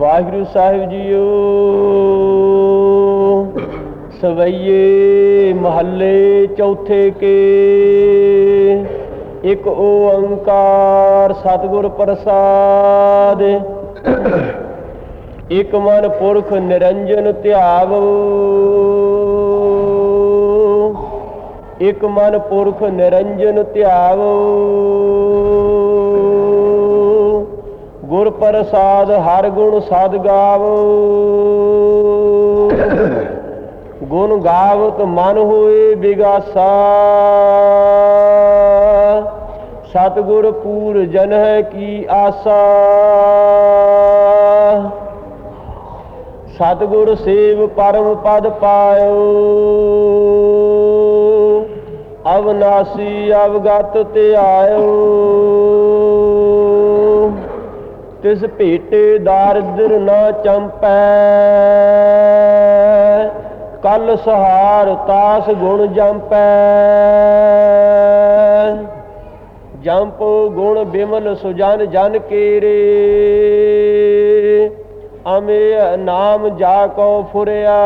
ਵਾਹਿਗੁਰੂ ਸਾਹਿਬ JIO, ਸਵਈਏ ਮਹੱਲੇ ਚੌਥੇ ਕੇ, ਇੱਕ ਓੰਕਾਰ ਸਤਿਗੁਰ ਪ੍ਰਸਾਦ, ਇਕ ਮਨ ਪੁਰਖ ਨਿਰੰਜਨ ਧਿਆਵੋ, ਇਕ ਮਨ ਪੁਰਖ ਨਿਰੰਜਨ ਧਿਆਵੋ। ਗੁਰ ਪ੍ਰਸਾਦ ਹਰ ਗੁਣ ਸਦ ਗਾਵੋ। ਗੁਣ ਗਾਵਤ ਮਨ ਹੋਏ ਬਿਗਾਸਾ। ਸਤਿਗੁਰ ਪੂਰ ਜਨ ਹੈ ਕੀ ਆਸਾ। ਸਤਿਗੁਰ ਸੇਵ ਪਰਮ ਪਦ ਪਾਇਓ। ਅਵਨਾਸੀ ਅਵਗਤ ਤੇ ਆਇਓ। ਤਿਸ ਭੇਟੇ ਦਾਰਿਦਰ ਨਾ ਚੰਪੈ। ਕਲ ਸਹਾਰ ਤਾਸ ਗੁਣ ਜੰਪੈ। ਜੰਪ ਗੁਣ ਬਿਮਲ ਸੁਜਨ ਜਨ ਕੇਰੇ। ਅਮੇ ਨਾਮ ਜਾ ਕੋ ਫੁਰਿਆ।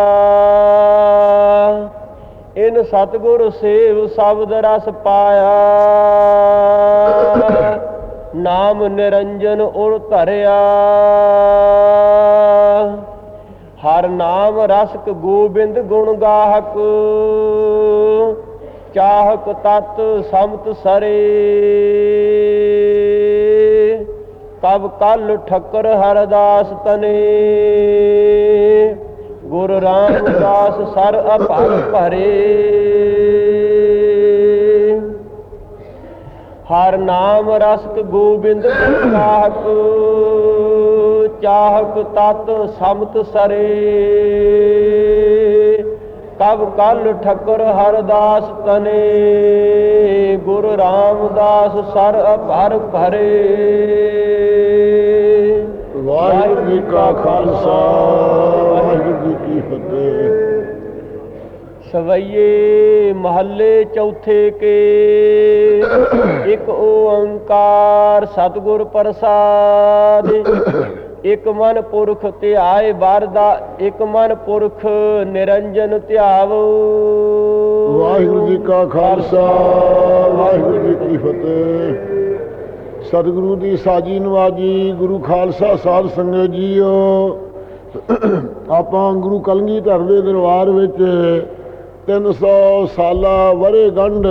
ਇਨ ਸਤਗੁਰ ਸੇਵ ਸ਼ਬਦ ਰਸ ਪਾਇਆ। ਨਾਮ ਨਿਰੰਜਨ ਉਰ ਧਰਿਆ। ਹਰ ਨਾਮ ਰਸਕ ਗੋਬਿੰਦ ਗੁਣ ਗਾਹਕ। ਚਾਹਕ ਤਤ ਸਮਤ ਸਰੇ। ਤਬ ਕਲ ਠੱਕਰ ਹਰਦਾਸ ਤਨੇ। ਗੁਰ ਰਾਮਦਾਸ ਸਰ ਅਭਗ ਭਰੇ। ਹਰ ਨਾਮ ਰਸਕ ਗੋਬਿੰਦ ਗੁਣ ਚਾਹਕ ਤਤ ਸਮਤ ਸਰੇ। ਕਬ ਕਲ ਠੱਕਰ ਹਰਦਾਸ ਤਨੇ, ਗੁਰ ਰਾਮਦਾਸ ਸਰ ਅਭਰ ਭਰੇ। ਵਾਹਿਗੁਰੂ ਜੀ ਕਾ ਖਾਲਸਾ ਵਾਹਿਗੁਰੂ ਜੀ ਕੀ ਫਤਿਹ ਸਵਈਏ ਮਹੱਲੇ ਚੌਥੇ ਕੇ। ਇੱਕ ਓੰਕਾਰ ਸਤਿਗੁਰ ਪ੍ਰਸਾਦ। ਇੱਕ ਮਨ ਪੁਰਖ ਧਿਆਏ ਵਰਦਾ। ਇੱਕ ਮਨ ਪੁਰਖ ਨਿਰੰਜਨ ਧਿਆਵੋ। ਵਾਹਿਗੁਰੂ ਜੀ ਕਾ ਖਾਲਸਾ, ਵਾਹਿਗੁਰੂ ਜੀ ਕੀ ਫਤਿਹ। ਸਤਿਗੁਰੂ ਦੀ ਸਾਜੀ ਨਵਾਜੀ, ਗੁਰੂ ਖਾਲਸਾ ਸਾਧ ਸੰਗਤ ਜੀਓ। ਆਪਾਂ ਗੁਰੂ ਕਲਗੀਧਰ ਦੇ ਦਰਬਾਰ ਵਿੱਚ 300 ਸਾਲਾ ਵਰੇ ਗੰਢ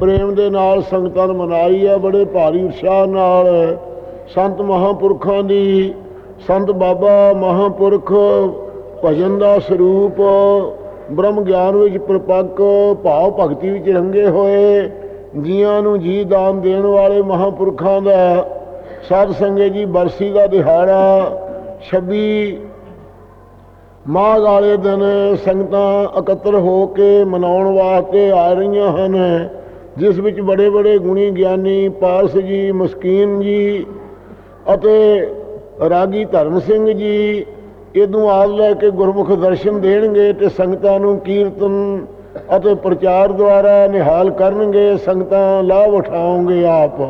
ਪ੍ਰੇਮ ਦੇ ਨਾਲ ਸੰਗਤਾਂ ਨੇ ਮਨਾਈ ਹੈ ਬੜੇ ਭਾਰੀ ਉਤਸ਼ਾਹ ਨਾਲ। ਸੰਤ ਮਹਾਂਪੁਰਖਾਂ ਦੀ, ਸੰਤ ਬਾਬਾ ਮਹਾਂਪੁਰਖ ਭਜਨ ਦਾ ਸਰੂਪ, ਬ੍ਰਹਮ ਗਿਆਨ ਵਿੱਚ ਪ੍ਰਪੱਕ, ਭਾਵ ਭਗਤੀ ਵਿੱਚ ਰੰਗੇ ਹੋਏ, ਜੀਆਂ ਨੂੰ ਜੀ ਦਾਨ ਦੇਣ ਵਾਲੇ ਮਹਾਂਪੁਰਖਾਂ ਦਾ। ਸਾਧ ਸੰਗਤ ਜੀ ਬਰਸੀ ਦਾ ਦਿਹਾੜਾ 26 ਮਾਘ ਵਾਲੇ ਦਿਨ ਸੰਗਤਾਂ ਇਕੱਤਰ ਹੋ ਕੇ ਮਨਾਉਣ ਵਾਸਤੇ ਆ ਰਹੀਆਂ ਹਨ, ਜਿਸ ਵਿੱਚ ਬੜੇ ਬੜੇ ਗੁਣੀ ਗਿਆਨੀ ਪਾਰਸ ਜੀ, ਮਸਕੀਨ ਜੀ ਅਤੇ ਰਾਗੀ ਧਰਮ ਸਿੰਘ ਜੀ, ਇਹਨੂੰ ਆਪ ਲੈ ਕੇ ਗੁਰਮੁਖ ਦਰਸ਼ਨ ਦੇਣਗੇ ਤੇ ਸੰਗਤਾਂ ਨੂੰ ਕੀਰਤਨ ਅਤੇ ਪ੍ਰਚਾਰ ਦੁਆਰਾ ਨਿਹਾਲ ਕਰਨਗੇ, ਸੰਗਤਾਂ ਲਾਭ ਉਠਾਉਂਗੇ ਆਪ।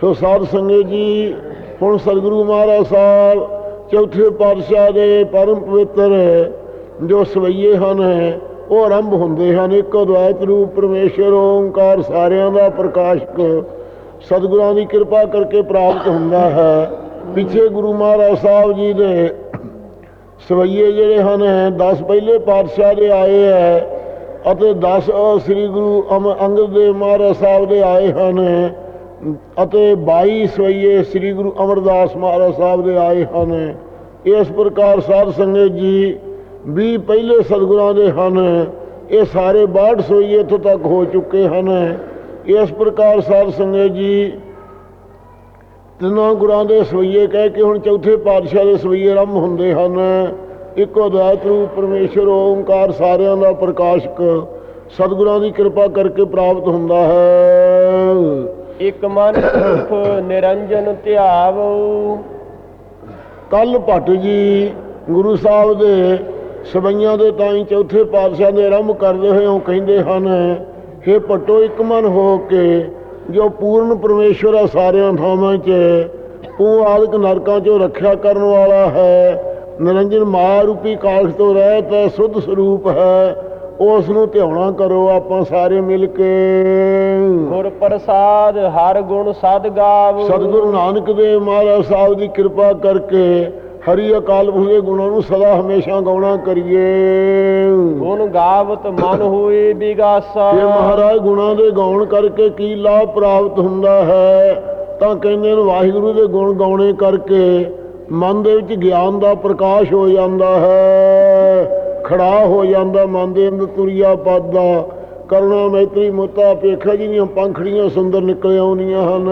ਸੋ ਸਾਧ ਸੰਗਤ ਜੀ, ਹੁਣ ਸਤਿਗੁਰੂ ਮਹਾਰਾਜ ਸਾਹਿਬ ਚੌਥੇ ਪਾਤਸ਼ਾਹ ਦੇ ਪਰਮ ਪਵਿੱਤਰ ਜੋ ਸਵਈਏ ਹਨ, ਉਹ ਆਰੰਭ ਹੁੰਦੇ ਹਨ। ਇੱਕ ਅਦਵੈਤ ਰੂਪ ਪਰਮੇਸ਼ਰ, ਓੰਕਾਰ ਸਾਰਿਆਂ ਦਾ ਪ੍ਰਕਾਸ਼ਕ, ਸਤਿਗੁਰਾਂ ਦੀ ਕਿਰਪਾ ਕਰਕੇ ਪ੍ਰਾਪਤ ਹੁੰਦਾ ਹੈ। ਪਿੱਛੇ ਗੁਰੂ ਮਹਾਰਾਜ ਸਾਹਿਬ ਜੀ ਦੇ ਸਵਈਏ ਜਿਹੜੇ ਹਨ 10 ਪਹਿਲੇ ਪਾਤਸ਼ਾਹ ਦੇ ਆਏ ਹੈ ਅਤੇ 10 ਸ੍ਰੀ ਗੁਰੂ ਅਮ- ਅੰਗਦ ਦੇਵ ਮਹਾਰਾਜ ਸਾਹਿਬ ਦੇ ਆਏ ਹਨ। ਅਤੇ 22 ਸਵਈਏ ਸ੍ਰੀ ਗੁਰੂ ਅਮਰਦਾਸ ਮਹਾਰਾਜ ਸਾਹਿਬ ਦੇ ਆਏ ਹਨ। ਇਸ ਪ੍ਰਕਾਰ ਸਾਧ ਸੰਗਤ ਜੀ 20 ਪਹਿਲੇ ਸਤਿਗੁਰਾਂ ਦੇ ਹਨ। ਇਹ ਸਾਰੇ 62 ਸਵਈਏ ਇੱਥੋਂ ਤੱਕ ਹੋ ਚੁੱਕੇ ਹਨ। ਇਸ ਪ੍ਰਕਾਰ ਸਾਧ ਸੰਗਤ ਜੀ, ਤਿੰਨਾਂ ਗੁਰਾਂ ਦੇ ਸਵਈਏ ਕਹਿ ਕੇ ਹੁਣ ਚੌਥੇ ਪਾਤਸ਼ਾਹ ਦੇ ਸਵਈਏ ਆਰੰਭ ਹੁੰਦੇ ਹਨ। ਇੱਕੋ ਅਦਵੈਤ ਰੂਪ ਪਰਮੇਸ਼ਰ ਓੰਕਾਰ ਸਾਰਿਆਂ ਦਾ ਪ੍ਰਕਾਸ਼ਕ ਸਤਿਗੁਰਾਂ ਦੀ ਕਿਰਪਾ ਕਰਕੇ ਪ੍ਰਾਪਤ ਹੁੰਦਾ ਹੈ। ਇੱਕ ਮਨ ਪੁਰਖ ਨਿਰੰਜਨ ਧਿਆਵੋ। ਕੱਲ ਭੱਟ ਜੀ ਗੁਰੂ ਸਾਹਿਬ ਦੇ ਸਵਈਆਂ ਦੇ ਤਾਈਂ ਚੌਥੇ ਪਾਤਸ਼ਾਹ ਦੇ ਆਰੰਭ ਕਰਦੇ ਹੋਏ ਉਹ ਕਹਿੰਦੇ ਹਨ हे ਭੱਟੋ, ਇੱਕ ਮਨ ਹੋ ਕੇ ਜੋ ਪੂਰਨ ਪਰਮੇਸ਼ਵਰ ਆ ਸਾਰਿਆਂ ਥਾਵਾਂ 'ਚ, ਤੂੰ ਆਦਿਕ ਨਰਕਾਂ ਚੋਂ ਰੱਖਿਆ ਕਰਨ ਵਾਲਾ ਹੈ, ਨਿਰੰਜਨ ਮਾਇਆ ਰੂਪੀ ਕਾਲਖ ਤੋਂ ਰਹਿਤ ਹੈ, ਸੁੱਧ ਸਰੂਪ ਹੈ। ਉਸ ਨੂੰ ਧਿਆਉਣਾ ਕਰੋ ਆਪਾਂ ਸਾਰੇ ਮਿਲ ਕੇ। ਗੁਰ ਪ੍ਰਸਾਦ ਹਰ ਗੁਣ ਸਦ ਗਾਵ। ਸਤਿਗੁਰੂ ਨਾਨਕ ਦੇਵ ਮਹਾਰਾਜ ਸਾਹਿਬ ਦੀ ਕਿਰਪਾ ਕਰਕੇ ਹਰੀ ਅਕਾਲ ਪੁਰਖ ਦੇ ਗੁਣਾਂ ਨੂੰ ਸਦਾ ਹਮੇਸ਼ਾ ਗਾਉਣਾ ਕਰੀਏ। ਗੁਣ ਗਾਵਤ ਮਨ ਹੋਏ ਬਿਗਾਸਾ। ਇਹ ਮਹਾਰਾਜ ਗੁਣਾਂ ਦੇ ਗਾਉਣ ਕਰਕੇ ਕੀ ਲਾਭ ਪ੍ਰਾਪਤ ਹੁੰਦਾ ਹੈ ਤਾਂ ਕਹਿੰਦੇ ਨੇ ਵਾਹਿਗੁਰੂ ਦੇ ਗੁਣ ਗਾਉਣੇ ਕਰਕੇ ਮਨ ਦੇ ਵਿੱਚ ਗਿਆਨ ਦਾ ਪ੍ਰਕਾਸ਼ ਹੋ ਜਾਂਦਾ ਹੈ। ਖੜਾ ਹੋ ਜਾਂਦਾ ਮਨ ਦੇ ਅੰਦਰ ਤੁਰਿਆ ਪਾਦਾ ਕਰੁਣਾ ਮੈਤਰੀ ਮੁੱਤਾ ਪੇਖਾ ਜੀ ਦੀਆਂ ਪੰਖੜੀਆਂ ਸੁੰਦਰ ਨਿਕਲ ਆਉਂਦੀਆਂ ਹਨ।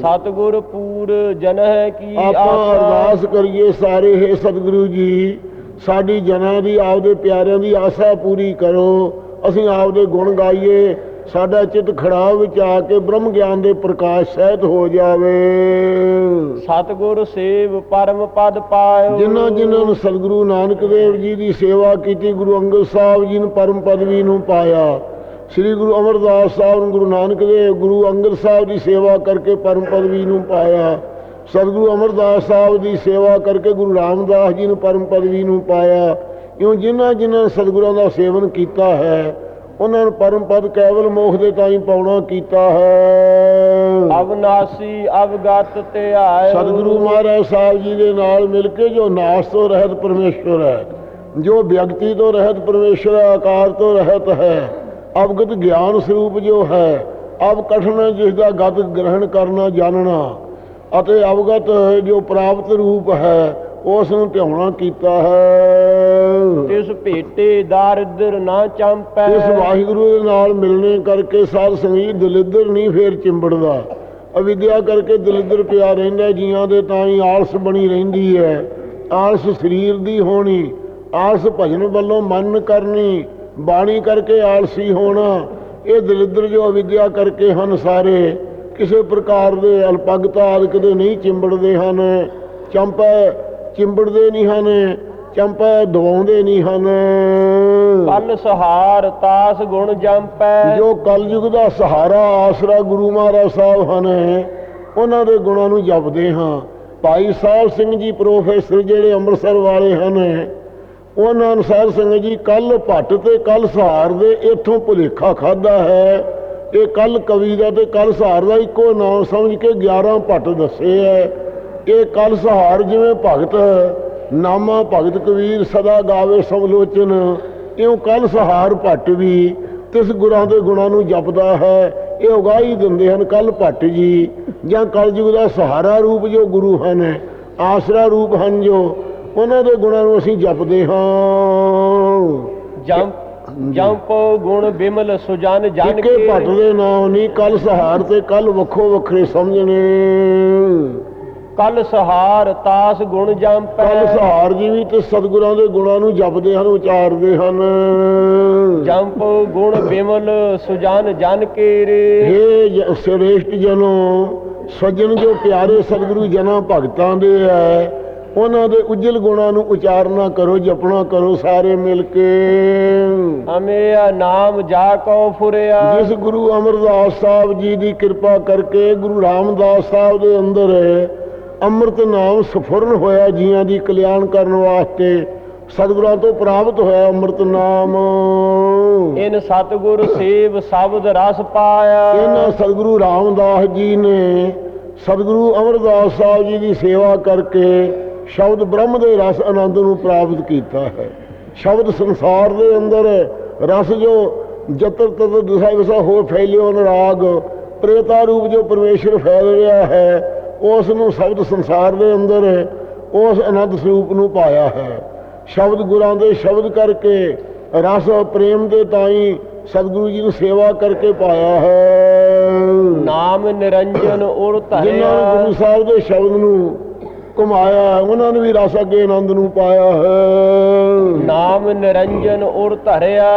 ਸਤਿਗੁਰ ਪੂਰ ਜਨ ਹੈ ਕੀ ਆਪਾਂ ਅਰਦਾਸ ਕਰੀਏ ਸਾਰੇ ਹੈ ਸਤਿਗੁਰੂ ਜੀ ਸਾਡੀ ਜਨਾਂ ਦੀ ਆਪਦੇ ਪਿਆਰਿਆਂ ਦੀ ਆਸਾ ਪੂਰੀ ਕਰੋ। ਅਸੀਂ ਆਪਦੇ ਗੁਣ ਗਾਈਏ ਸਾਡਾ ਚਿੱਤ ਖੜਾ ਵਿੱਚ ਆ ਕੇ ਬ੍ਰਹਮ ਗਿਆਨ ਦੇ ਪ੍ਰਕਾਸ਼ ਸਹਿਤ ਹੋ ਜਾਵੇ। ਸਤਿਗੁਰ ਸੇਵ ਪਰਮ ਪਦ ਪਾਇਓ। ਜਿਨ੍ਹਾਂ ਜਿਨ੍ਹਾਂ ਨੂੰ ਸਤਿਗੁਰੂ ਨਾਨਕ ਦੇਵ ਜੀ ਦੀ ਸੇਵਾ ਕੀਤੀ ਗੁਰੂ ਅੰਗਦ ਸਾਹਿਬ ਜੀ ਨੂੰ ਪਰਮ ਪਦਵੀ ਨੂੰ ਪਾਇਆ। ਸ੍ਰੀ ਗੁਰੂ ਅਮਰਦਾਸ ਸਾਹਿਬ ਨੂੰ ਗੁਰੂ ਨਾਨਕ ਦੇਵ ਗੁਰੂ ਅੰਗਦ ਸਾਹਿਬ ਦੀ ਸੇਵਾ ਕਰਕੇ ਪਰਮ ਪਦਵੀ ਨੂੰ ਪਾਇਆ। ਸਤਿਗੁਰੂ ਅਮਰਦਾਸ ਸਾਹਿਬ ਦੀ ਸੇਵਾ ਕਰਕੇ ਗੁਰੂ ਰਾਮਦਾਸ ਜੀ ਨੂੰ ਪਰਮ ਪਦਵੀ ਨੂੰ ਪਾਇਆ। ਇਉਂ ਜਿਨ੍ਹਾਂ ਜਿਨ੍ਹਾਂ ਸਤਿਗੁਰਾਂ ਦਾ ਸੇਵਨ ਕੀਤਾ ਹੈ ਉਹਨਾਂ ਨੂੰ ਪਰਮ ਪਦ ਕੇਵਲ ਮੋਖ ਦੇ ਤਾਈਂ ਪਾਉਣਾ ਕੀਤਾ ਹੈ। ਅਵਨਾਸੀ ਅਵਗਤ ਤੇ ਆਇਓ ਸਤਿਗੁਰੂ ਮਹਾਰਾਜ ਸਾਹਿਬ ਜੀ ਦੇ ਨਾਲ ਮਿਲ ਕੇ ਜੋ ਨਾਸ ਤੋਂ ਰਹਿਤ ਪਰਮੇਸ਼ਵਰ ਹੈ ਜੋ ਵਿਅਕਤੀ ਤੋਂ ਰਹਿਤ ਪਰਮੇਸ਼ਵਰ ਆਕਾਰ ਤੋਂ ਰਹਿਤ ਹੈ ਅਵਗਤ ਗਿਆਨ ਸਰੂਪ ਜੋ ਹੈ ਅਵ ਕਠਨ ਜਿਸ ਦਾ ਗਤ ਗ੍ਰਹਿਣ ਕਰਨਾ ਜਾਣਨਾ ਅਤੇ ਅਵਗਤ ਜੋ ਪ੍ਰਾਪਤ ਰੂਪ ਹੈ ਉਸ ਨੂੰ ਧਿਆਉਣਾ ਕੀਤਾ ਹੈ। ਤਿਸ ਭੇਟੇ ਦਾਰਿਦਰ ਨਾ ਚੰਪੈ। ਇਸ ਵਾਹਿਗੁਰੂ ਦੇ ਨਾਲ ਮਿਲਣੇ ਕਰਕੇ ਸਾਧ ਸੰਗੀਤ ਦਲਿੱਦਰ ਨਹੀਂ ਫੇਰ ਚਿੰਬੜਦਾ। ਅਵਿਦਿਆ ਕਰਕੇ ਦਲਿੱਦਰ ਪਿਆ ਰਹਿੰਦਾ ਜੀਆਂ ਦੇ ਤਾਂ ਹੀ ਆਲਸ ਬਣੀ ਰਹਿੰਦੀ ਹੈ। ਆਲਸ ਸਰੀਰ ਦੀ ਹੋਣੀ ਆਲਸ ਭਜਨ ਵੱਲੋਂ ਮਨ ਕਰਨੀ ਬਾਣੀ ਕਰਕੇ ਆਲਸੀ ਹੋਣਾ ਇਹ ਦਲਿੱਦਰ ਜੋ ਅਵਿਦਿਆ ਕਰਕੇ ਹਨ ਸਾਰੇ ਕਿਸੇ ਪ੍ਰਕਾਰ ਦੇ ਅਲਪਗਤਾ ਆਦਿਕ ਦੇ ਨਹੀਂ ਚਿੰਬੜਦੇ ਹਨ। ਚੰਪੈ ਚਿੰਬੜਦੇ ਨਹੀਂ ਹਨ ਚੰਪੈ ਦਵਾਉਂਦੇ ਨਹੀਂ ਹਨ। ਪਲ ਸਹਾਰ ਤਾਸ ਗੁਣ ਜੰਪੈ। ਜੋ ਕਲਯੁਗ ਦਾ ਸਹਾਰਾ ਆਸਰਾ ਗੁਰੂ ਮਹਾਰਾਜ ਸਾਹਿਬ ਹਨ ਉਹਨਾਂ ਦੇ ਗੁਣਾਂ ਨੂੰ ਜਪਦੇ ਹਾਂ। ਭਾਈ ਸਾਹਿਬ ਸਿੰਘ ਜੀ ਪ੍ਰੋਫੈਸਰ ਜਿਹੜੇ ਅੰਮ੍ਰਿਤਸਰ ਵਾਲੇ ਹਨ ਉਹਨਾਂ ਅਨੁਸਾਰ ਸਿੰਘ ਜੀ ਕੱਲ ਭੱਟ ਤੇ ਕੱਲ ਸਹਾਰ ਦੇ ਇੱਥੋਂ ਭੁਲੇਖਾ ਖਾਦਾ ਹੈ। ਇਹ ਕੱਲ ਕਵੀ ਦਾ ਤੇ ਕੱਲ ਸਹਾਰ ਦਾ ਇੱਕੋ ਨਾਮ ਸਮਝ ਕੇ 11 ਭੱਟ ਦੱਸੇ ਹੈ। ਇਹ ਕੱਲ ਸਹਾਰ ਜਿਵੇਂ ਭਗਤ ਨਾਮਾ ਭਗਤ ਕਬੀਰ ਸਦਾ ਗਾਵੇ ਸਮਲੋਚਨ ਇਉਂ ਕੱਲ ਸਹਾਰ ਭੱਟ ਵੀ ਤਿਸ ਗੁਰਾਂ ਦੇ ਗੁਣਾਂ ਨੂੰ ਜਪਦਾ ਹੈ। ਇਹ ਉਗਾਈ ਦਿੰਦੇ ਹਨ ਕੱਲ ਭੱਟ ਜੀ। ਜਾਂ ਕਲਯੁਗ ਦਾ ਸਹਾਰਾ ਰੂਪ ਜੋ ਗੁਰੂ ਹਨ ਆਸਰਾ ਰੂਪ ਹਨ ਜੋ ਉਹਨਾਂ ਦੇ ਗੁਣਾਂ ਨੂੰ ਅਸੀਂ ਜਪਦੇ ਹਾਂ। ਜੰਪ ਜੰਪੋ ਗੁਣ ਬਿਮਲ ਸੁਜਨ ਜਨ ਇੱਕੇ ਕੇ ਭੱਟ ਦੇ ਨਾਮ ਨਹੀਂ ਕੱਲ ਸਹਾਰ ਤੇ ਕੱਲ ਵੱਖੋ ਵੱਖਰੇ ਸਮਝਣੇ। ਕਲ ਸਹਾਰ ਤਾਸ ਗੁਣ ਜੰਪੈ ਕੱਲ ਸਹਾਰ ਜੀ ਵੀ ਤੇ ਸਤਿਗੁਰਾਂ ਦੇ ਗੁਣਾਂ ਨੂੰ ਜਪਦੇ ਹਨ ਉਚਾਰਦੇ ਹਨ। ਜੰਪੋ ਗੁਣ ਬਿਮਲ ਸੁਜਨ ਜਨ ਕੇਰੇ। ਹੇ ਸ੍ਰੇਸ਼ਟ ਜਨੋ ਸੱਜਣ ਜੋ ਪਿਆਰੇ ਸਤਿਗੁਰੂ ਜਨਾਂ ਭਗਤਾਂ ਦੇ ਹੈ ਉਹਨਾਂ ਦੇ ਉਜਲ ਗੁਣਾਂ ਨੂੰ ਉਚਾਰਨਾ ਕਰੋ ਜਪਣਾ ਕਰੋ ਸਾਰੇ ਮਿਲ ਕੇ। ਹਮੇ ਨਾਮ ਜਾ ਕੋ ਫੁਰਿਆ। ਜਿਸ ਗੁਰੂ ਅਮਰਦਾਸ ਸਾਹਿਬ ਜੀ ਦੀ ਕਿਰਪਾ ਕਰਕੇ ਗੁਰੂ ਰਾਮਦਾਸ ਸਾਹਿਬ ਦੇ ਅੰਦਰ ਅੰਮ੍ਰਿਤ ਨਾਮ ਸਫੁਰਨ ਹੋਇਆ ਜੀਆਂ ਦੀ ਕਲਿਆਣ ਕਰਨ ਵਾਸਤੇ। ਸਤਿਗੁਰਾਂ ਤੋਂ ਪ੍ਰਾਪਤ ਹੋਇਆ ਅੰਮ੍ਰਿਤ ਨਾਮ। ਇਨ ਸਤਗੁਰ ਸੇਵ ਸ਼ਬਦ ਰਸ ਪਾਇਆ। ਇਹਨਾਂ ਸਤਿਗੁਰੂ ਰਾਮਦਾਸ ਜੀ ਨੇ ਸਤਿਗੁਰੂ ਅਮਰਦਾਸ ਸਾਹਿਬ ਜੀ ਦੀ ਸੇਵਾ ਕਰਕੇ ਸ਼ਬਦ ਬ੍ਰਹਮ ਦੇ ਰਸ ਆਨੰਦ ਨੂੰ ਪ੍ਰਾਪਤ ਕੀਤਾ ਹੈ। ਸ਼ਬਦ ਸੰਸਾਰ ਦੇ ਅੰਦਰ ਰਸ ਜੋ ਜਤਰ ਤਤ ਦਿਸਾ ਵਿਸਾ ਹੋ ਫੈਲਿਓ ਨਰਾਗ ਪ੍ਰੇਤਾ ਰੂਪ ਜੋ ਪਰਮੇਸ਼ਰ ਫੈਲ ਰਿਹਾ ਹੈ ਉਸ ਨੂੰ ਸ਼ਬਦ ਸੰਸਾਰ ਦੇ ਅੰਦਰ ਉਸ ਆਨੰਦ ਸਰੂਪ ਨੂੰ ਪਾਇਆ ਹੈ। ਸ਼ਬਦ ਗੁਰਾਂ ਦੇ ਸ਼ਬਦ ਕਰਕੇ ਰਸ ਪ੍ਰੇਮ ਦੇ ਤਾਈ ਸਤਿਗੁਰੂ ਜੀ ਨੂੰ ਸੇਵਾ ਕਰਕੇ ਪਾਇਆ ਹੈ। ਨਾਮ ਨਿਰੰਜਨ ਉਰ ਜਿਨ੍ਹਾਂ ਨੇ ਗੁਰੂ ਧਰਿਆ ਸਾਹਿਬ ਦੇ ਸ਼ਬਦ ਨੂੰ ਘੁਮਾਇਆ ਹੈ, ਉਹਨਾਂ ਨੇ ਵੀ ਰਸ ਅੱਗੇ ਆਨੰਦ ਨੂੰ ਪਾਇਆ ਹੈ। ਨਾਮ ਨਿਰੰਜਨ ਉਰ ਧਰਿਆ।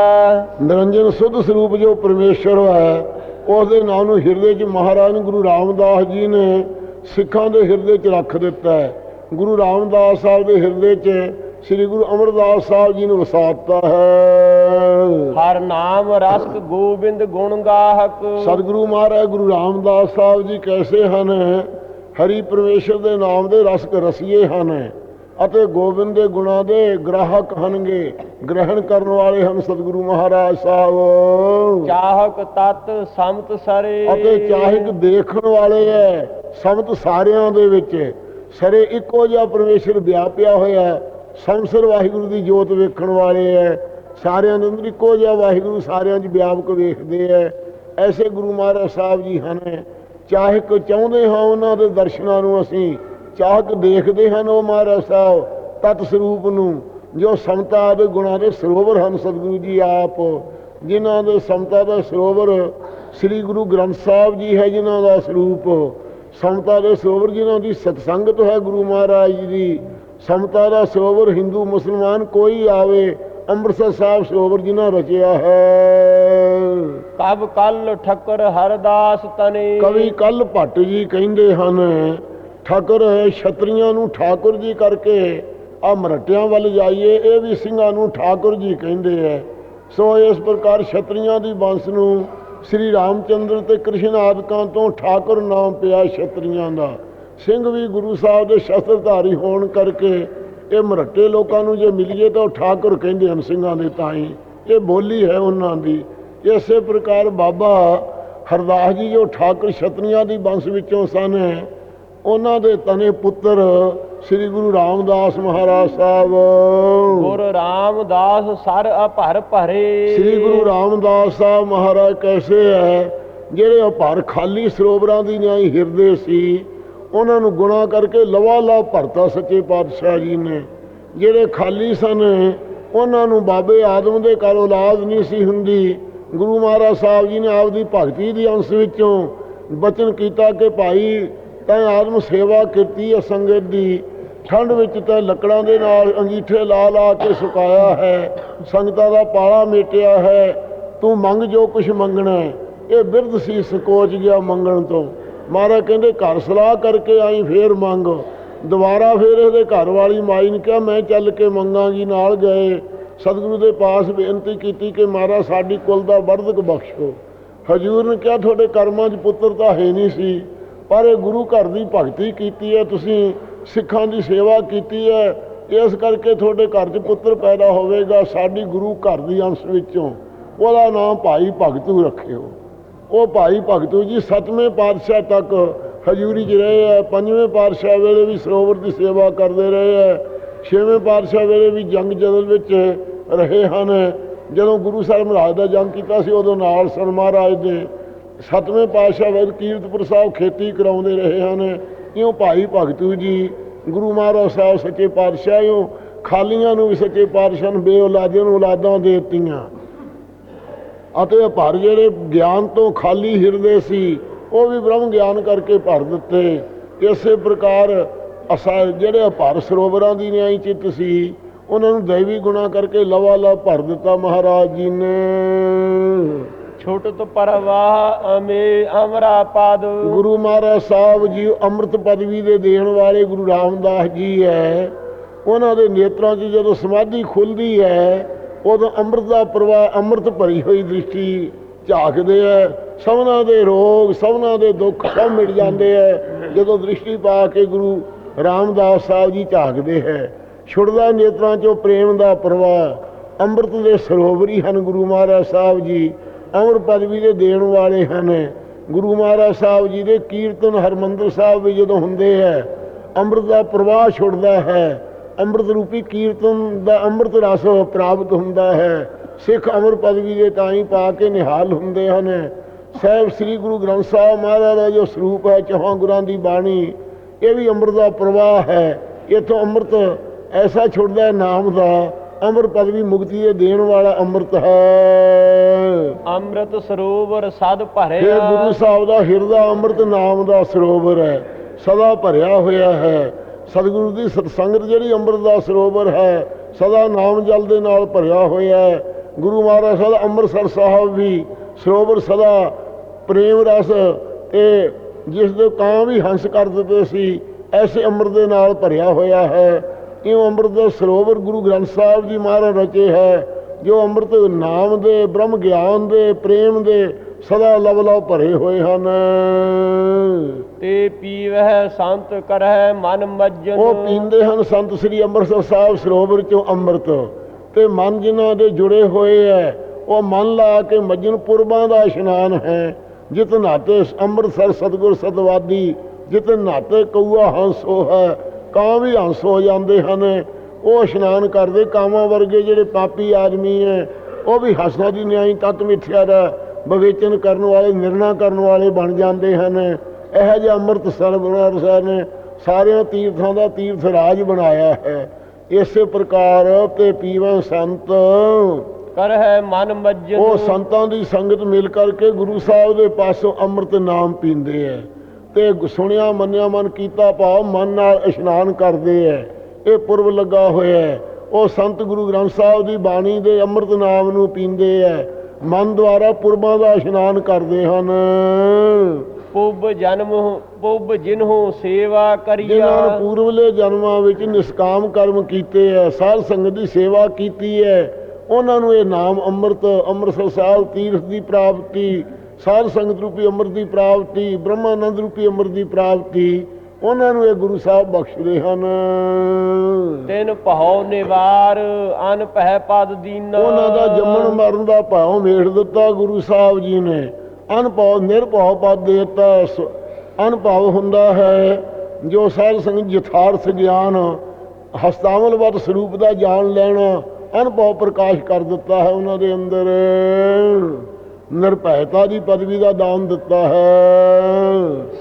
ਨਿਰੰਜਨ ਸੁੱਧ ਸਰੂਪ ਜੋ ਪਰਮੇਸ਼ਰ ਹੈ ਉਸ ਦੇ ਨਾਮ ਨੂੰ ਹਿਰਦੇ 'ਚ ਮਹਾਰਾਜ ਗੁਰੂ ਰਾਮਦਾਸ ਜੀ ਨੇ ਸਿੱਖਾਂ ਦੇ ਹਿਰਦੇ 'ਚ ਰੱਖ ਦਿੱਤਾ ਹੈ। ਗੁਰੂ ਰਾਮਦਾਸ ਸਾਹਿਬ ਦੇ ਹਿਰਦੇ 'ਚ ਸ੍ਰੀ ਗੁਰੂ ਅਮਰਦਾਸ ਸਾਹਿਬ ਜੀ ਨੂੰ ਵਸਾਤਾ ਹੈ। ਹਰ ਨਾਮ ਰਸਕ ਗੋਬਿੰਦ ਗੁਣ ਗਾਹਕ। ਸਤਿਗੁਰੂ ਮਹਾਰਾਜ ਗੁਰੂ ਰਾਮਦਾਸ ਸਾਹਿਬ ਜੀ ਕੈਸੇ ਹਨ? ਹਰੀ ਪਰਮੇਸ਼ਰ ਦੇ ਨਾਮ ਦੇ ਰਸਕ ਰਸੀਏ ਹਨ। ਅਤੇ ਗੋਬਿੰਦ ਦੇ ਗੁਣਾਂ ਦੇ ਗ੍ਰਾਹਕ ਹਨਗੇ ਗ੍ਰਹਿਣ ਕਰਨ ਵਾਲੇ ਹਨ ਸਤਿਗੁਰੂ ਮਹਾਰਾਜ ਸਾਹਿਬ। ਚਾਹਕ ਤਤ ਸਮਤ ਸਰੇ। ਅਤੇ ਚਾਹਿਕ ਦੇਖਣ ਵਾਲੇ ਐ ਸਮਤ ਸਾਰਿਆਂ ਦੇ ਵਿੱਚ। ਸਰੇ ਇੱਕੋ ਜਿਹਾ ਪਰਮੇਸ਼ਰ ਵਿਆਪਿਆ ਹੋਇਆ ਹੈ। ਸੰਸਰ ਵਾਹਿਗੁਰੂ ਦੀ ਜੋਤ ਵੇਖਣ ਵਾਲੇ ਐ। ਸਾਰਿਆਂ ਦੇ ਅੰਦਰ ਇੱਕੋ ਜਿਹਾ ਵਾਹਿਗੁਰੂ ਸਾਰਿਆਂ 'ਚ ਵਿਆਪਕ ਵੇਖਦੇ ਐ। ਐਸੇ ਗੁਰੂ ਮਹਾਰਾਜ ਸਾਹਿਬ ਜੀ ਹਨ ਚਾਹਿਕ ਚਾਹੁੰਦੇ ਹਾਂ ਉਹਨਾਂ ਦੇ ਦਰਸ਼ਨਾਂ ਨੂੰ ਅਸੀਂ ਚਾਹਕ ਦੇਖਦੇ ਹਨ ਉਹ ਮਹਾਰਾਜ ਸਾਹਿਬ ਤਤ ਸਰੂਪ ਨੂੰ ਜੋ ਸਮਤਾ ਦੇ ਗੁਣਾਂ ਦੇ ਸਰੋਵਰ ਹਨ ਸਤਿਗੁਰੂ ਜੀ ਆਪ। ਜਿਨ੍ਹਾਂ ਦੇ ਸਮਤਾ ਦਾ ਸਰੋਵਰ ਸ੍ਰੀ ਗੁਰੂ ਗ੍ਰੰਥ ਸਾਹਿਬ ਜੀ ਹੈ ਜਿਨ੍ਹਾਂ ਦਾ ਸਰੂਪ ਸਮਤਾ ਦੇ ਸਰੋਵਰ ਜਿਨ੍ਹਾਂ ਦੀ ਸਤਸੰਗਤ ਹੈ ਗੁਰੂ ਮਹਾਰਾਜ ਜੀ ਦੀ। ਸਮਤਾ ਦਾ ਸਰੋਵਰ ਹਿੰਦੂ ਮੁਸਲਮਾਨ ਕੋਈ ਆਵੇ ਅੰਮ੍ਰਿਤਸਰ ਸਾਹਿਬ ਸਰੋਵਰ ਜਿਨ੍ਹਾਂ ਰਚਿਆ ਹੈ। ਕਬ ਕਲ ਠੱਕਰ ਹਰਦਾਸ ਤਨੇ। ਕਵੀ ਕੱਲ ਭੱਟ ਜੀ ਕਹਿੰਦੇ ਹਨ ਠਾਕੁਰ ਛਤਰੀਆਂ ਨੂੰ ਠਾਕੁਰ ਜੀ ਕਰਕੇ ਆ ਮਰਟਿਆਂ ਵੱਲ ਜਾਈਏ, ਇਹ ਵੀ ਸਿੰਘਾਂ ਨੂੰ ਠਾਕੁਰ ਜੀ ਕਹਿੰਦੇ ਐ। ਸੋ ਇਸ ਪ੍ਰਕਾਰ ਛਤਰੀਆਂ ਦੀ ਬੰਸ ਨੂੰ ਸ੍ਰੀ ਰਾਮਚੰਦਰ ਤੇ ਕ੍ਰਿਸ਼ਨ ਆਦਿਕਾਂ ਤੋਂ ਠਾਕੁਰ ਨਾਮ ਪਿਆ ਛਤਰੀਆਂ ਦਾ। ਸਿੰਘ ਵੀ ਗੁਰੂ ਸਾਹਿਬ ਦੇ ਸ਼ਸਤਰਧਾਰੀ ਹੋਣ ਕਰਕੇ ਇਹ ਮਰੱਟੇ ਲੋਕਾਂ ਨੂੰ ਜੇ ਮਿਲੀਏ ਤਾਂ ਉਹ ਠਾਕੁਰ ਕਹਿੰਦੇ ਹਨ ਸਿੰਘਾਂ ਦੇ ਤਾਈ। ਇਹ ਬੋਲੀ ਹੈ ਉਹਨਾਂ ਦੀ। ਇਸੇ ਪ੍ਰਕਾਰ ਬਾਬਾ ਹਰਦਾਸ ਜੀ ਜੋ ਠਾਕੁਰ ਛਤਰੀਆਂ ਦੀ ਬੰਸ ਵਿੱਚੋਂ ਸਨ ਉਹਨਾਂ ਦੇ ਤਨੇ ਪੁੱਤਰ ਸ੍ਰੀ ਗੁਰੂ ਰਾਮਦਾਸ ਮਹਾਰਾਜ ਸਾਹਿਬ। ਗੁਰ ਰਾਮਦਾਸ ਸਰ ਅਭਰ ਭਰੇ। ਸ੍ਰੀ ਗੁਰੂ ਰਾਮਦਾਸ ਸਾਹਿਬ ਮਹਾਰਾਜ ਕੈਸੇ ਹੈ ਜਿਹੜੇ ਅਪਰ ਖਾਲੀ ਸਰੋਵਰਾਂ ਦੀ ਨਿਆਈ ਹਿਰਦੇ ਸੀ ਉਹਨਾਂ ਨੂੰ ਗੁਣਾ ਕਰਕੇ ਲਵਾ ਲਾ ਭਰਤਾ ਸੱਚੇ ਪਾਤਸ਼ਾਹ ਜੀ ਨੇ। ਜਿਹੜੇ ਖਾਲੀ ਸਨ ਉਹਨਾਂ ਨੂੰ ਬਾਬੇ ਆਦਮ ਦੇ ਘਰ ਔਲਾਦ ਨਹੀਂ ਸੀ ਹੁੰਦੀ। ਗੁਰੂ ਮਹਾਰਾਜ ਸਾਹਿਬ ਜੀ ਨੇ ਆਪਦੀ ਭਗਤੀ ਦੀ ਅੰਸ਼ ਵਿੱਚੋਂ ਬਚਨ ਕੀਤਾ ਕਿ ਭਾਈ ਤੈਂ ਆਦਮ ਸੇਵਾ ਕੀਤੀ ਹੈ ਸੰਗਤ ਦੀ। ਠੰਡ ਵਿੱਚ ਤਾਂ ਲੱਕੜਾਂ ਦੇ ਨਾਲ ਅੰਗੀਠੇ ਲਾ ਲਾ ਕੇ ਸੁਕਾਇਆ ਹੈ। ਸੰਗਤਾਂ ਦਾ ਪਾਲਾ ਮੇਟਿਆ ਹੈ। ਤੂੰ ਮੰਗ ਜੋ ਕੁਛ ਮੰਗਣਾ ਇਹ ਬਿਰਧ ਸੀ ਸੰਕੋਚ ਗਿਆ ਮੰਗਣ ਤੋਂ। ਮਹਾਰਾਜ ਕਹਿੰਦੇ, ਘਰ ਸਲਾਹ ਕਰਕੇ ਆਈ, ਫੇਰ ਮੰਗ। ਦੁਬਾਰਾ ਫੇਰ ਇਹਦੇ ਘਰ ਵਾਲੀ ਮਾਈ ਨੇ ਕਿਹਾ, ਮੈਂ ਚੱਲ ਕੇ ਮੰਗਾਂਗੀ, ਨਾਲ ਗਏ। ਸਤਿਗੁਰੂ ਦੇ ਪਾਸ ਬੇਨਤੀ ਕੀਤੀ ਕਿ ਮਹਾਰਾਜ, ਸਾਡੀ ਕੁਲ ਦਾ ਵਰਦਕ ਬਖਸ਼ੋ। ਹਜੂਰ ਨੇ ਕਿਹਾ, ਤੁਹਾਡੇ ਕਰਮਾਂ 'ਚ ਪੁੱਤਰ ਤਾਂ ਹੈ ਨਹੀਂ ਸੀ। ਪਰ ਗੁਰੂ ਘਰ ਦੀ ਭਗਤੀ ਕੀਤੀ ਹੈ, ਤੁਸੀਂ ਸਿੱਖਾਂ ਦੀ ਸੇਵਾ ਕੀਤੀ ਹੈ, ਇਸ ਕਰਕੇ ਤੁਹਾਡੇ ਘਰ 'ਚ ਪੁੱਤਰ ਪੈਦਾ ਹੋਵੇਗਾ ਸਾਡੀ ਗੁਰੂ ਘਰ ਦੀ ਅੰਸ਼ ਵਿੱਚੋਂ। ਉਹਦਾ ਨਾਮ ਭਾਈ ਭਗਤੂ ਰੱਖਿਓ। ਉਹ ਭਾਈ ਭਗਤੂ ਜੀ ਸੱਤਵੇਂ ਪਾਤਸ਼ਾਹ ਤੱਕ ਹਜੂਰੀ 'ਚ ਰਹੇ ਹੈ, ਪੰਜਵੇਂ ਪਾਤਸ਼ਾਹ ਵੇਲੇ ਵੀ ਸਰੋਵਰ ਦੀ ਸੇਵਾ ਕਰਦੇ ਰਹੇ ਹੈ, ਛੇਵੇਂ ਪਾਤਸ਼ਾਹ ਵੇਲੇ ਵੀ ਜੰਗ ਜਦਲ ਵਿੱਚ ਰਹੇ ਹਨ। ਜਦੋਂ ਗੁਰੂ ਸਾਹਿਬ ਮਹਾਰਾਜ ਦਾ ਜੰਗ ਕੀਤਾ ਸੀ, ਉਦੋਂ ਨਾਲ ਸਨ ਮਹਾਰਾਜ ਦੇ ਸੱਤਵੇਂ ਪਾਤਸ਼ਾਹ ਵੇਲੇ ਕੀਰਤਪੁਰ ਸਾਹਿਬ ਖੇਤੀ ਕਰਾਉਂਦੇ ਰਹੇ ਹਨ। ਇਉਂ ਭਾਈ ਭਗਤੂ ਜੀ, ਗੁਰੂ ਮਹਾਰਾਜ ਸਾਹਿਬ ਸੱਚੇ ਪਾਤਸ਼ਾਹ ਇਉਂ ਖਾਲੀਆਂ ਨੂੰ ਵੀ ਸੱਚੇ ਪਾਤਸ਼ਾਹ ਨੇ, ਬੇਔਲਾਦੀਆਂ ਨੂੰ ਔਲਾਦਾਂ ਦੇ ਦਿੱਤੀਆਂ। ਅਤੇ ਭਰ ਜਿਹੜੇ ਗਿਆਨ ਤੋਂ ਖਾਲੀ ਹਿਰਦੇ ਸੀ, ਉਹ ਵੀ ਬ੍ਰਹਮ ਗਿਆਨ ਕਰਕੇ ਭਰ ਦਿੱਤੇ। ਇਸੇ ਪ੍ਰਕਾਰ ਅਸਾ ਜਿਹੜੇ ਭਰ ਸਰੋਵਰਾਂ ਦੀ ਨਿਆਈ ਚਿੱਤ ਸੀ, ਉਹਨਾਂ ਨੂੰ ਦੇਵੀ ਗੁਣਾ ਕਰਕੇ ਲਵਾ ਲਾ ਭਰ ਦਿੱਤਾ ਮਹਾਰਾਜ ਜੀ ਨੇ। ਛੁਟਤ ਪਰਵਾਹ ਅਮੇ ਅਮਰਾ ਪਦ। ਗੁਰੂ ਮਹਾਰਾਜ ਸਾਹਿਬ ਜੀ ਅੰਮ੍ਰਿਤ ਪਦਵੀ ਦੇ ਦੇਣ ਵਾਲੇ ਗੁਰੂ ਰਾਮਦਾਸ ਜੀ ਹੈ। ਉਹਨਾਂ ਦੇ ਨੇਤਰਾਂ 'ਚ ਜਦੋਂ ਸਮਾਧੀ ਖੁੱਲਦੀ ਹੈ, ਉਦੋਂ ਅੰਮ੍ਰਿਤ ਦਾ ਪ੍ਰਵਾਹ ਅੰਮ੍ਰਿਤ ਭਰੀ ਹੋਈ ਦ੍ਰਿਸ਼ਟੀ ਝਾਕਦੇ ਹੈ। ਸਭਨਾਂ ਦੇ ਰੋਗ, ਸਭਨਾਂ ਦੇ ਦੁੱਖ ਸਭ ਮਿਟ ਜਾਂਦੇ ਹੈ। ਜਦੋਂ ਦ੍ਰਿਸ਼ਟੀ ਪਾ ਕੇ ਗੁਰੂ ਰਾਮਦਾਸ ਸਾਹਿਬ ਜੀ ਝਾਕਦੇ ਹੈ, ਛੁੱਟਦਾ ਨੇਤਰਾਂ 'ਚੋਂ ਪ੍ਰੇਮ ਦਾ ਪ੍ਰਵਾਹ, ਅੰਮ੍ਰਿਤ ਦੇ ਸਰੋਵਰੀ ਹਨ ਗੁਰੂ ਮਹਾਰਾਜ ਸਾਹਿਬ ਜੀ। ਅਮਰ ਪਦਵੀ ਦੇ ਦੇਣ ਵਾਲੇ ਹਨ। ਗੁਰੂ ਮਹਾਰਾਜ ਸਾਹਿਬ ਜੀ ਦੇ ਕੀਰਤਨ ਹਰਮੰਦਰ ਸਾਹਿਬ ਵੀ ਜਦੋਂ ਹੁੰਦੇ ਹੈ, ਅੰਮ੍ਰਿਤ ਦਾ ਪ੍ਰਵਾਹ ਛੁੱਟਦਾ ਹੈ। ਅੰਮ੍ਰਿਤ ਰੂਪੀ ਕੀਰਤਨ ਦਾ ਅੰਮ੍ਰਿਤ ਰਸ ਪ੍ਰਾਪਤ ਹੁੰਦਾ ਹੈ। ਸਿੱਖ ਅਮਰ ਪਦਵੀ ਦੇ ਤਾਈ ਪਾ ਕੇ ਨਿਹਾਲ ਹੁੰਦੇ ਹਨ। ਸਾਹਿਬ ਸ੍ਰੀ ਗੁਰੂ ਗ੍ਰੰਥ ਸਾਹਿਬ ਮਹਾਰਾਜ ਦਾ ਜੋ ਸਰੂਪ ਹੈ, ਚੌਹਾਂ ਗੁਰਾਂ ਦੀ ਬਾਣੀ, ਇਹ ਵੀ ਅੰਮ੍ਰਿਤ ਦਾ ਪ੍ਰਵਾਹ ਹੈ। ਇਥੋਂ ਅੰਮ੍ਰਿਤ ਐਸਾ ਛੁੱਟਦਾ ਹੈ, ਨਾਮ ਦਾ ਅਮਰ ਪਦਵੀ ਮੁਕਤੀ ਦੇ ਦੇਣ ਵਾਲਾ ਅੰਮ੍ਰਿਤ ਹੈ। ਅੰਮ੍ਰਿਤ ਸਰੋਵਰ ਸਦ ਇਹ ਭਰਿਆ ਗੁਰੂ ਸਾਹਿਬ ਦਾ ਹਿਰਦਾ ਅੰਮ੍ਰਿਤ ਨਾਮ ਦਾ ਸਰੋਵਰ ਹੈ। ਸਦਾ ਭਰਿਆ ਹੋਇਆ ਹੈ। ਸਤਿਗੁਰੂ ਦੀ ਸਤਸੰਗਤ ਜਿਹੜੀ ਅੰਮ੍ਰਿਤ ਦਾ ਸਰੋਵਰ ਹੈ ਸਦਾ ਨਾਮ ਜਲ ਦੇ ਨਾਲ ਭਰਿਆ ਹੋਇਆ ਹੈ। ਗੁਰੂ ਮਹਾਰਾਜ ਸਦਾ ਅੰਮ੍ਰਿਤਸਰ ਸਾਹਿਬ ਵੀ ਸਰੋਵਰ ਸਦਾ ਪ੍ਰੇਮ ਰਸ ਤੇ ਜਿਸ ਦੇ ਕਾਂ ਵੀ ਹੰਸ ਕਰ ਦਿੱਤੇ ਸੀ ਐਸੇ ਅੰਮ੍ਰਿਤ ਦੇ ਨਾਲ ਭਰਿਆ ਹੋਇਆ ਹੈ। ਇਹ ਅੰਮ੍ਰਿਤ ਦਾ ਸਰੋਵਰ ਗੁਰੂ ਗ੍ਰੰਥ ਸਾਹਿਬ ਜੀ ਮਹਾਰਾਜ ਰਚੇ ਹੈ? ਜੋ ਅੰਮ੍ਰਿਤ ਨਾਮ ਦੇ ਬ੍ਰਹਮ ਗਿਆਨ ਦੇ ਪ੍ਰੇਮ ਦੇ ਸਦਾ ਲਵ ਲਵ ਭਰੇ ਹੋਏ ਹਨ। ਤੇ ਪੀਵਹਿ ਸੰਤ ਕਰਹਿ ਮਨ ਮੱਜਨ। ਉਹ ਪੀਂਦੇ ਹਨ ਸੰਤ ਸ੍ਰੀ ਅੰਮ੍ਰਿਤਸਰ ਸਾਹਿਬ ਸਰੋਵਰ ਚੋਂ ਅੰਮ੍ਰਿਤ। ਤੇ ਮਨ ਜਿਨ੍ਹਾਂ ਦੇ ਜੁੜੇ ਹੋਏ ਹੈ ਉਹ ਮਨ ਲਾ ਕੇ ਮੱਜਨ ਪੁਰਬਾਂ ਦਾ ਇਸ਼ਨਾਨ ਹੈ। ਜਿਤ ਨਾਤੇ ਅੰਮ੍ਰਿਤਸਰ ਸਤਗੁਰ ਸਤਵਾਦੀ ਜਿਤ ਨਾਤੇ ਕਊਆ ਹੰਸੋ ਹੈ। ਕਾਂ ਵੀ ਹੰਸ ਹੋ ਜਾਂਦੇ ਹਨ ਉਹ ਇਸ਼ਨਾਨ ਕਰਦੇ ਕਾਵਾਂ ਵਰਗੇ ਜਿਹੜੇ ਪਾਪੀ ਆਦਮੀ ਹੈ ਉਹ ਵੀ ਹਸਨਾ ਦੀ ਨਿਆਈ ਤਤ ਮਿੱਥਿਆ ਦਾ ਵਿਵੇਚਨ ਕਰਨ ਵਾਲੇ ਨਿਰਣਾ ਕਰਨ ਵਾਲੇ ਬਣ ਜਾਂਦੇ ਹਨ। ਇਹੋ ਜਿਹਾ ਅੰਮ੍ਰਿਤਸਰ ਅੰਮ੍ਰਿਤਸਰ ਨੇ ਸਾਰਿਆਂ ਤੀਰਥਾਂ ਦਾ ਤੀਰਥ ਰਾਜ ਬਣਾਇਆ ਹੈ। ਇਸੇ ਪ੍ਰਕਾਰ ਤੇ ਪੀਵਾਂ ਸੰਤ ਕਰਹਿ ਮਨ ਮੱਜਨ ਉਹ ਸੰਤਾਂ ਦੀ ਸੰਗਤ ਮਿਲ ਕਰਕੇ ਗੁਰੂ ਸਾਹਿਬ ਦੇ ਪਾਸੋਂ ਅੰਮ੍ਰਿਤ ਨਾਮ ਪੀਂਦੇ ਐ ਤੇ ਸੁਣਿਆ ਮੰਨਿਆ ਮਨ ਕੀਤਾ ਭਾਵ ਮਨ ਨਾਲ ਇਸ਼ਨਾਨ ਕਰਦੇ ਐ। ਇਹ ਪੁਰਬ ਲੱਗਾ ਹੋਇਆ ਹੈ ਉਹ ਸੰਤ ਗੁਰੂ ਗ੍ਰੰਥ ਸਾਹਿਬ ਦੀ ਬਾਣੀ ਦੇ ਅੰਮ੍ਰਿਤ ਨਾਮ ਨੂੰ ਪੀਂਦੇ ਐ। ਮਨ ਦੁਆਰਾ ਪੁਰਬਾਂ ਦਾ ਇਸ਼ਨਾਨ ਕਰਦੇ ਹਨ। ਪੁੱਬ ਜਨਮ ਪੁੱਬ ਜਿਨਹੁ ਸੇਵਾ ਕਰੀਆ। ਜਿਨ੍ਹਾਂ ਨੇ ਪੂਰਵਲੇ ਜਨਮਾਂ ਵਿੱਚ ਨਿਸਕਾਮ ਕਰਮ ਕੀਤੇ ਐ ਸਾਧ ਸੰਗਤ ਦੀ ਸੇਵਾ ਕੀਤੀ ਐ। ਉਹਨਾਂ ਨੂੰ ਇਹ ਨਾਮ ਅੰਮ੍ਰਿਤ ਅੰਮ੍ਰਿਤਸਰ ਸਾਹਿਬ ਤੀਰਥ ਦੀ ਪ੍ਰਾਪਤੀ ਸਾਧ ਸੰਗਤ ਰੂਪੀ ਅੰਮ੍ਰਿਤ ਦੀ ਪ੍ਰਾਪਤੀ ਬ੍ਰਹਮਾਨੰਦ ਰੂਪੀ ਅੰਮ੍ਰਿਤ ਦੀ ਪ੍ਰਾਪਤੀ ਉਹਨਾਂ ਨੂੰ ਇਹ ਗੁਰੂ ਸਾਹਿਬ ਬਖਸ਼ਦੇ ਹਨ। ਤਿਨ ਪਹਉ ਨਿਵਾਰ ਅਨ ਪਹਿ ਪਦ ਦੀਨਾ। ਉਹਨਾਂ ਦਾ ਜੰਮਣ ਮਰਨ ਦਾ ਭਾਵ ਮੇੜ ਦਿੱਤਾ ਗੁਰੂ ਸਾਹਿਬ ਜੀ ਨੇ। ਅਨਭਉ ਨਿਰਭਉ ਪਦ ਦੇਤਾ। ਅਨਭਉ ਹੁੰਦਾ ਹੈ ਜੋ ਸਾਧ ਸੰਗਤ ਯਥਾਰਥ ਗਿਆਨ ਹਸਤਾਵਲਵਤ ਸਰੂਪ ਦਾ ਜਾਣ ਲੈਣਾ ਅਨਭਉ ਪ੍ਰਕਾਸ਼ ਕਰ ਦਿੱਤਾ ਹੈ ਉਹਨਾਂ ਦੇ ਅੰਦਰ। ਨਿਰਭੈਤਾ ਦੀ ਪਦਵੀ ਦਾ ਦਾਨ ਦਿੱਤਾ ਹੈ।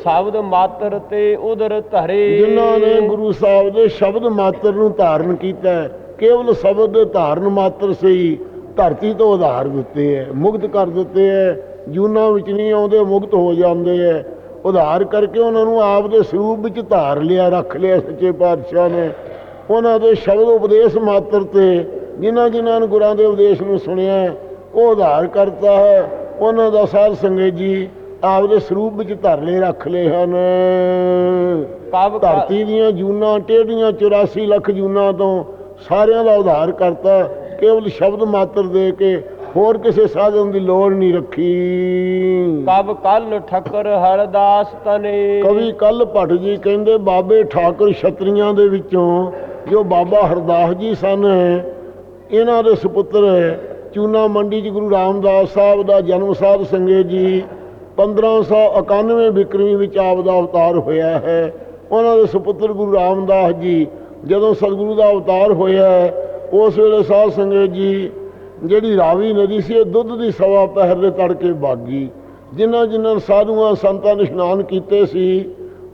ਸ਼ਬਦ ਮਾਤਰ ਤੇ ਉਦਰ ਧਰੇ। ਜਿਨ੍ਹਾਂ ਨੇ ਗੁਰੂ ਸਾਹਿਬ ਦੇ ਸ਼ਬਦ ਮਾਤਰ ਨੂੰ ਧਾਰਨ ਕੀਤਾ ਹੈ, ਕੇਵਲ ਸ਼ਬਦ ਦੇ ਧਾਰਨ ਮਾਤਰ ਸੇ ਹੀ ਧਰਤੀ ਤੋਂ ਉਧਾਰ ਦਿੱਤੇ ਹੈ ਮੁਕਤ ਕਰ ਦਿੱਤੇ ਹੈ ਜੂਨਾ ਵਿੱਚ ਨਹੀਂ ਆਉਂਦੇ ਮੁਕਤ ਹੋ ਜਾਂਦੇ ਹੈ। ਉਧਾਰ ਕਰਕੇ ਉਹਨਾਂ ਨੂੰ ਆਪ ਦੇ ਸਰੂਪ ਵਿੱਚ ਧਾਰ ਲਿਆ ਰੱਖ ਲਿਆ ਸੱਚੇ ਪਾਤਸ਼ਾਹ ਨੇ। ਉਹਨਾਂ ਦੇ ਸ਼ਬਦ ਉਪਦੇਸ਼ ਮਾਤਰ ਤੇ ਜਿਨ੍ਹਾਂ ਜਿਨ੍ਹਾਂ ਨੇ ਗੁਰਾਂ ਦੇ ਉਪਦੇਸ਼ ਨੂੰ ਸੁਣਿਆ ਉਹ ਉਧਾਰ ਕਰਤਾ ਹੈ। ਉਹਨਾਂ ਦਾ ਸਾਧ ਸੰਗਤ ਜੀ ਆਪ ਦੇ ਸਰੂਪ ਵਿੱਚ ਧਰ ਲਏ ਰੱਖ ਲਏ ਹਨ। ਕਬ ਧਰਤੀ ਦੀਆਂ ਜੂਨਾਂ ਟੇਢੀਆਂ 84 ਲੱਖ ਜੂਨਾਂ ਤੋਂ ਸਾਰਿਆਂ ਦਾ ਉਧਾਰ ਕਰਤਾ ਕੇਵਲ ਸ਼ਬਦ ਮਾਤਰ ਦੇ ਕੇ ਹੋਰ ਕਿਸੇ ਸਾਧਨ ਦੀ ਲੋੜ ਨਹੀਂ ਰੱਖੀ। ਕਬ ਕਲ ਠੱਕਰ ਹਰਦਾਸ ਤਨੇ। ਕਵੀ ਕੱਲ ਭੱਟ ਜੀ ਕਹਿੰਦੇ ਬਾਬੇ ਠਾਕੁਰ ਛਤਰੀਆਂ ਦੇ ਵਿੱਚੋਂ ਜੋ ਬਾਬਾ ਹਰਦਾਸ ਜੀ ਸਨ ਇਹਨਾਂ ਦੇ ਸੁਪੁੱਤਰ ਚੂਨਾ ਮੰਡੀ 'ਚ ਗੁਰੂ ਰਾਮਦਾਸ ਸਾਹਿਬ ਦਾ ਜਨਮ ਸਾਧ ਸੰਗੇ ਜੀ 1591 ਬਿਕਰਮੀ ਵਿੱਚ ਆਪ ਦਾ ਅਵਤਾਰ ਹੋਇਆ ਹੈ। ਉਹਨਾਂ ਦੇ ਸੁਪੁੱਤਰ ਗੁਰੂ ਰਾਮਦਾਸ ਜੀ, ਜਦੋਂ ਸਤਿਗੁਰੂ ਦਾ ਅਵਤਾਰ ਹੋਇਆ ਉਸ ਵੇਲੇ ਸਾਧ ਸੰਗਤ ਜੀ, ਜਿਹੜੀ ਰਾਵੀ ਨਦੀ ਸੀ, ਇਹ ਦੁੱਧ ਦੀ ਸਵਾ ਪਹਿਰ ਦੇ ਤੜਕੇ ਬਾਗੀ। ਜਿਨ੍ਹਾਂ ਜਿਨ੍ਹਾਂ ਸਾਧੂਆਂ ਸੰਤਾਂ ਨੇ ਇਸ਼ਨਾਨ ਕੀਤੇ ਸੀ,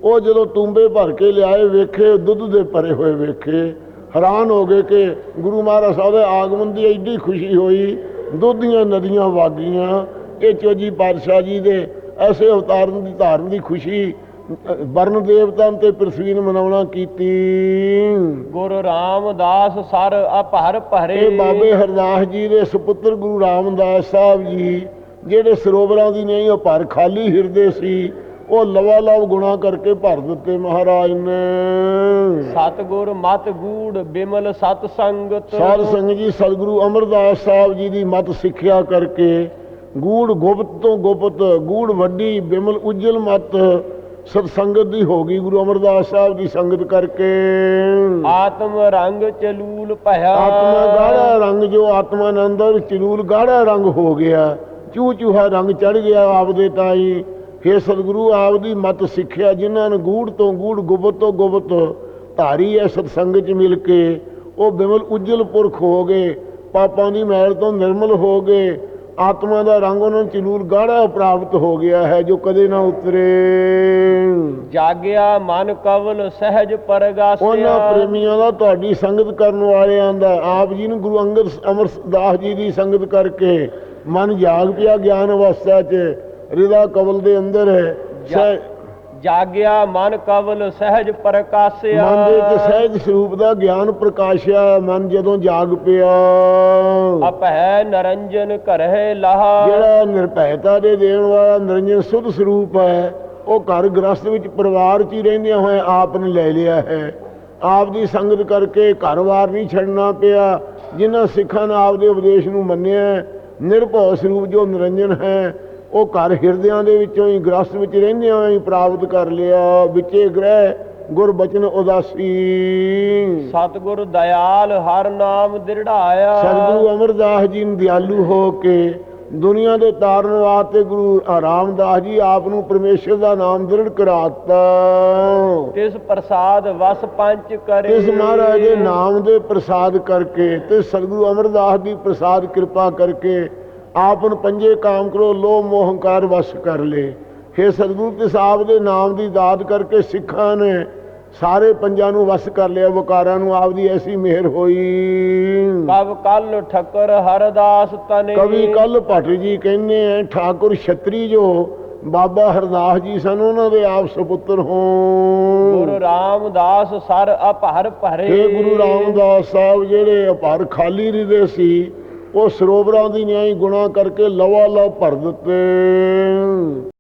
ਉਹ ਜਦੋਂ ਤੂੰਬੇ ਭਰ ਕੇ ਲਿਆਏ, ਵੇਖੇ, ਦੁੱਧ ਦੇ ਭਰੇ ਹੋਏ ਵੇਖੇ। ਹੈਰਾਨ ਹੋ ਗਏ ਕਿ ਗੁਰੂ ਮਹਾਰਾਜ ਸਾਹਿਬ ਦੇ ਆਗਮਨ ਦੀ ਐਡੀ ਖੁਸ਼ੀ ਹੋਈ ਦੁੱਧ ਦੀਆਂ ਨਦੀਆਂ ਵਾਗੀਆਂ ਇਹ ਚੋਜੀ ਪਾਤਸ਼ਾਹ ਜੀ ਦੇ ਐਸੇ ਅਵਤਾਰਨ ਦੀ ਧਾਰਨ ਦੀ ਖੁਸ਼ੀ ਵਰਨ ਦੇਵਤਾਂ ਤੇ ਪ੍ਰਸਵੀਨ ਮਨਾਉਣਾ ਕੀਤੀ। ਗੁਰੂ ਰਾਮਦਾਸ ਸਰ ਅਪਹਰ ਭਰੇ। ਇਹ ਬਾਬੇ ਹਰਦਾਸ ਜੀ ਦੇ ਸੁਪੁੱਤਰ ਗੁਰੂ ਰਾਮਦਾਸ ਸਾਹਿਬ ਜੀ ਜਿਹੜੇ ਸਰੋਵਰਾਂ ਦੀ ਨਹੀਂ ਉਹ ਭਰ ਖਾਲੀ ਹਿਰਦੇ ਸੀ ਉਹ ਲਵਾ ਲਵ ਗੁਣਾ ਕਰਕੇ ਭਰ ਦਿੱਤੇ ਮਹਾਰਾਜ ਨੇ। ਸਤਗੁਰ ਮਤ ਗੂੜ ਬਿਮਲ ਸਤ ਸੰਗਤ ਸਾਧ ਸੰਗਤ ਜੀ ਸਤਿਗੁਰੂ ਅਮਰਦਾਸ ਸਾਹਿਬ ਜੀ ਦੀ ਮਤ ਸਿੱਖਿਆ ਕਰਕੇ ਗੂੜ ਗੁਪਤ ਤੋਂ ਗੁਪਤ ਗੂੜ ਵੱਡੀ ਬਿਮਲ ਉਜਲ ਮਤ ਸਤ ਸੰਗਤ ਦੀ ਹੋ ਗਈ ਗੁਰੂ ਅਮਰਦਾਸ ਸਾਹਿਬ ਦੀ ਸੰਗਤ ਕਰਕੇ। ਆਤਮ ਰੰਗ ਚਲੂਲ ਭਇਆ। ਆਤਮਾ ਗਾੜਾ ਰੰਗ ਜੋ ਆਤਮਾ ਦੇ ਅੰਦਰ ਚਲੂਲ ਗਾੜਾ ਰੰਗ ਹੋ ਗਿਆ। ਚੂ ਚੂਹਾ ਰੰਗ ਚੜ ਗਿਆ ਆਪਦੇ ਤਾਈ। ਫੇਰ ਸਤਿਗੁਰੂ ਆਪ ਦੀ ਮਤ ਸਿੱਖਿਆ ਜਿਨ੍ਹਾਂ ਨੇ ਗੂੜ ਤੋਂ ਗੂੜ ਗੁਪਤ ਤੋਂ ਗੁਪਤ ਧਾਰੀ ਐ ਸਤਸੰਗ ਚ ਮਿਲ ਕੇ ਉਹ ਬਿਮਲ ਉਜਲ ਪੁਰਖ ਹੋ ਗਏ ਪਾਪਾਂ ਦੀ ਮੈਲ ਤੋਂ ਨਿਰਮਲ ਹੋ ਗਏ ਆਤਮਾ ਦਾ ਰੰਗ ਉਹਨਾਂ ਨੂੰ ਚਲੂਲ ਗਾੜਾ ਪ੍ਰਾਪਤ ਹੋ ਗਿਆ ਹੈ ਜੋ ਕਦੇ ਨਾ ਉਤਰੇ। ਜਾਗਿਆ ਮਨ ਕਵਲ ਸਹਿਜ ਪਰਗਾਸਿਆ। ਉਹਨਾਂ ਪ੍ਰੇਮੀਆਂ ਦਾ ਤੁਹਾਡੀ ਸੰਗਤ ਕਰਨ ਵਾਲਿਆਂ ਦਾ ਆਪ ਜੀ ਨੂੰ ਗੁਰੂ ਅੰਗਦ ਅਮਰਦਾਸ ਜੀ ਦੀ ਸੰਗਤ ਕਰਕੇ ਮਨ ਜਾਗ ਪਿਆ ਗਿਆਨ ਅਵਸਥਾ 'ਚ। ਰਿਦਾ ਕਵਲ ਦੇ ਅੰਦਰ ਹੈ ਸਹਿ- ਜਾਗਿਆ ਮਨ ਕਵਲ ਸਹਿਜ ਪ੍ਰਕਾਸਿਆ। ਮਨ ਦੇ ਵਿੱਚ ਸਹਿਜ ਸਰੂਪ ਦਾ ਗਿਆਨ ਪ੍ਰਕਾਸ਼ਿਆ ਮਨ ਜਦੋਂ ਜਾਗ ਪਿਆ। ਅਪਹਿ ਨਰੰਜਨ ਕਰਹਿ ਲਹਾ। ਜਿਹੜਾ ਨਿਰਭੈਤਾ ਦੇ ਦੇਣ ਵਾਲਾ ਨਿਰੰਜਨ ਸੁਧ ਸਰੂਪ ਹੈ ਉਹ ਘਰ ਗ੍ਰਸਤ ਵਿੱਚ ਪਰਿਵਾਰ 'ਚ ਹੀ ਰਹਿੰਦਿਆਂ ਹੋਏ ਆਪ ਨੇ ਲੈ ਲਿਆ ਹੈ। ਆਪ ਦੀ ਸੰਗਤ ਕਰਕੇ ਘਰ-ਬਾਰ ਨਹੀਂ ਛੱਡਣਾ ਪਿਆ ਜਿਨ੍ਹਾਂ ਸਿੱਖਾਂ ਨੇ ਆਪ ਦੇ ਉਪਦੇਸ਼ ਨੂੰ ਮੰਨਿਆ ਨਿਰਭਉ ਸਰੂਪ ਜੋ ਨਿਰੰਜਨ ਹੈ ਉਹ ਘਰ ਹਿਰਦਿਆਂ ਦੇ ਵਿੱਚੋਂ ਹੀ ਗ੍ਰਸਤ ਵਿੱਚ ਰਹਿੰਦਿਆਂ ਹੀ ਪ੍ਰਾਪਤ ਕਰ ਲਿਆ ਵਿੱਚੇ ਗ੍ਰਹਿ ਗੁਰ ਬਚਨ ਉਦਾਸੀ। ਸਤਿਗੁਰ ਦਇਆਲ ਹਰ ਨਾਮ ਦਿਰੜਾਇਆ ਸਤਿਗੁਰੂ ਅਮਰਦਾਸ ਜੀ ਨੇ ਦਿਆਲੂ ਹੋ ਕੇ ਦੁਨੀਆ ਦੇ ਤਾਰਨ ਵਾਸਤੇ ਗੁਰੂ ਰਾਮਦਾਸ ਜੀ ਆਪ ਨੂੰ ਪਰਮੇਸ਼ਰ ਦਾ ਨਾਮ ਦ੍ਰਿੜ ਕਰਾਤਾ ਤਿਸ ਪ੍ਰਸਾਦ ਵਸ ਪੰਚ ਕਰੇ। ਇਸ ਮਹਾਰਾਜ ਦੇ ਨਾਮ ਦੇ ਪ੍ਰਸਾਦ ਕਰਕੇ ਤੇ ਸਤਿਗੁਰੂ ਅਮਰਦਾਸ ਦੀ ਪ੍ਰਸਾਦ ਕਿਰਪਾ ਕਰਕੇ ਆਪ ਨੂੰ ਪੰਜੇ ਕਾਮ ਕਰੋ ਲੋਭ ਮੋਹ ਹੰਕਾਰ ਵਸ ਕਰ ਲੇ। हे ਸਤਿਗੁਰੂ ਤਿਸ ਆਪ ਦੇ ਨਾਮ ਦੀ ਦਾਤ ਕਰਕੇ ਸਿੱਖਾਂ ਨੇ ਸਾਰੇ ਪੰਜਾਂ ਨੂੰ ਵਸ ਕਰ ਲਿਆ ਵਕਾਰਾਂ ਨੂੰ ਆਪ ਦੀ ਐਸੀ ਮਿਹਰ ਹੋਈ। ਕਬ ਕਲ ਠੱਕਰ ਹਰਦਾਸ ਤਨੇ। ਕਵੀ ਕੱਲ ਭੱਟ ਜੀ ਕਹਿੰਦੇ ਆ ਠਾਕੁਰ ਛਤਰੀ ਜੋ ਬਾਬਾ ਹਰਦਾਸ ਜੀ ਸਨ ਉਹਨਾਂ ਦੇ ਆਪ ਸੁਪੁੱਤਰ ਹੋਣ ਗੁਰੂ ਰਾਮਦਾਸ ਸਰ ਅਪਹਰ ਭਰੇ। ਇਹ ਗੁਰੂ ਰਾਮਦਾਸ ਸਾਹਿਬ ਜਿਹੜੇ ਅਪਾਰ ਖਾਲੀ ਰਿਦੇ ਸੀ ਉਹ ਸਰੋਵਰਾਂ ਦੀ ਨਿਆਈ ਗੁਣਾ ਕਰਕੇ ਲਵਾ ਲਵ ਭਰ ਦਿੱਤੇ।